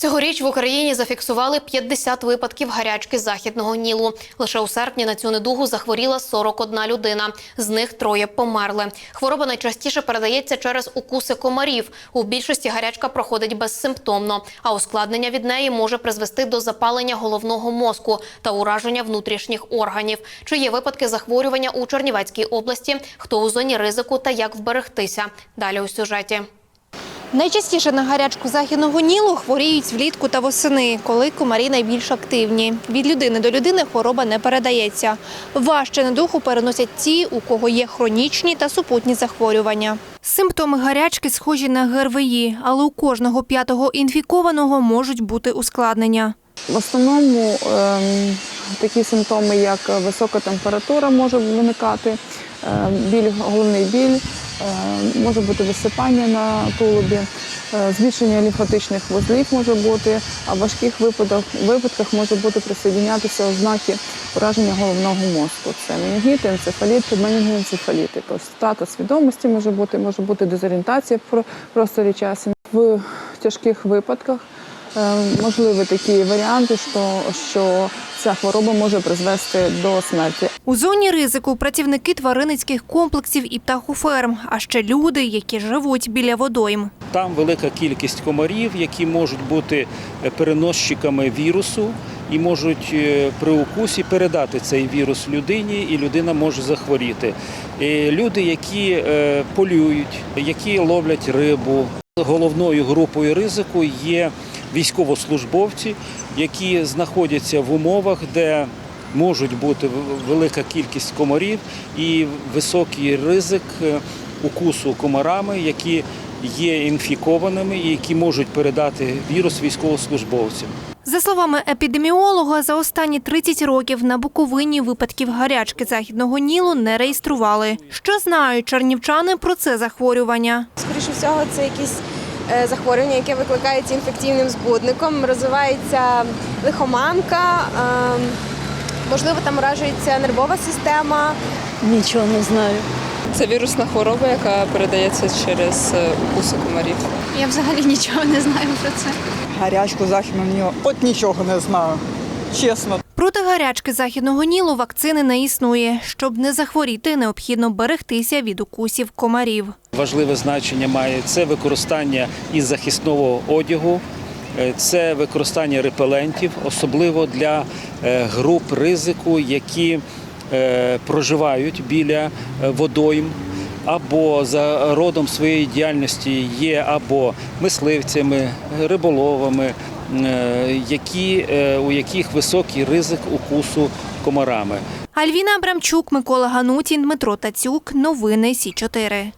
Цьогоріч в Україні зафіксували 50 випадків гарячки західного Нілу. Лише у серпні на цю недугу захворіла 41 людина. З них троє померли. Хвороба найчастіше передається через укуси комарів. У більшості гарячка проходить безсимптомно, а ускладнення від неї може призвести до запалення головного мозку та ураження внутрішніх органів. Чи є випадки захворювання у Чернівецькій області? Хто у зоні ризику та як вберегтися? Далі у сюжеті. Найчастіше на гарячку західного нілу хворіють влітку та восени, коли комарі найбільш активні. Від людини до людини хвороба не передається. Важче недуху переносять ті, у кого є хронічні та супутні захворювання. Симптоми гарячки схожі на ГРВІ, але у кожного п'ятого інфікованого можуть бути ускладнення. В основному ем, такі симптоми, як висока температура може виникати, біль, головний біль, ем, може бути висипання на тулубі, е, збільшення лімфатичних вузлів може бути, а в важких випадках, випадках може бути присоединятися ознаки ураження головного мозку. Це менінгіти, енцефаліти, менінгоенцефаліти. Тобто втрата свідомості може бути, може бути дезорієнтація в просторі часу. В тяжких випадках Е, Можливі такі варіанти, що, що ця хвороба може призвести до смерті. У зоні ризику працівники тваринницьких комплексів і птахоферм, а ще люди, які живуть біля водойм. Там велика кількість комарів, які можуть бути е, переносчиками вірусу і можуть е, при укусі передати цей вірус людині, і людина може захворіти. Е, Люди, які е, полюють, які ловлять рибу. Головною групою ризику є військовослужбовці, які знаходяться в умовах, де можуть бути велика кількість комарів і високий ризик е, укусу комарами, які є інфікованими і які можуть передати вірус військовослужбовцям. За словами епідеміолога, за останні 30 років на Буковині випадків гарячки західного нілу не реєстрували. Що знають чернівчани про це захворювання? Скоріше всього, це якісь захворювання, яке викликається інфекційним збудником, розвивається лихоманка, е, можливо, там уражується нервова система. Нічого не знаю. Це вірусна хвороба, яка передається через е, укуси комарів. Я взагалі нічого не знаю про це. гарячку західну нього. От нічого не знаю. Чесно. Проти гарячки західного нілу вакцини не існує. Щоб не захворіти, необхідно берегтися від укусів комарів. Важливе значення має це використання і захисного одягу, е, це використання репелентів, особливо для е, груп ризику, які е, проживають біля водойм. Або за родом своєї діяльності є або мисливцями, риболовами, які, е, у яких високий ризик укусу комарами. Альвіна Абрамчук, Микола Ганутін, Дмитро Тацюк. Новини Сі 4